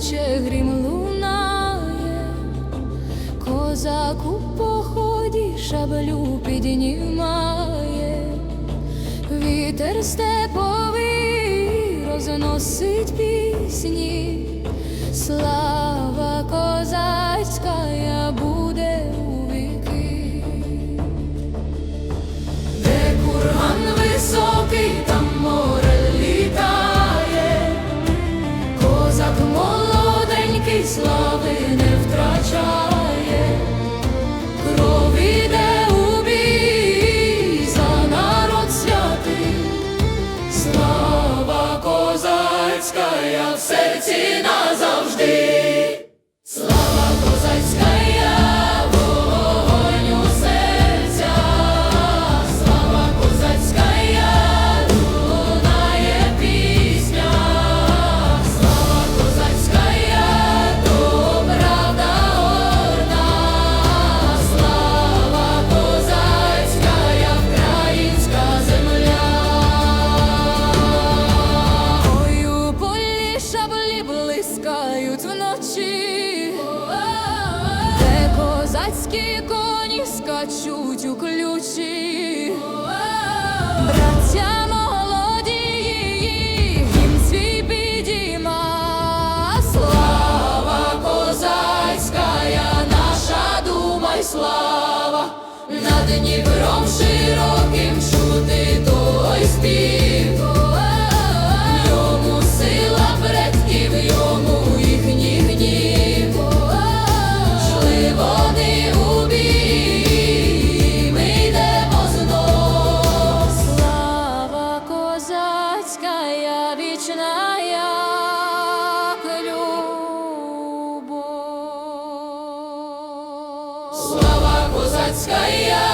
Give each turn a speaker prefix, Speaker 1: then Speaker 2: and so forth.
Speaker 1: плаче, грім лунає, козак у поході шаблю піднімає, вітер степовий розносить пісні. Слава слави не втрачає, кров іде у за народ святий, слава козацька я в серці назавжди. Блискають вночі, де козацькі коні скачуть у ключі, браття свій підійма, слава козацька, наша дума слава, над Дніпром широким Sky yeah.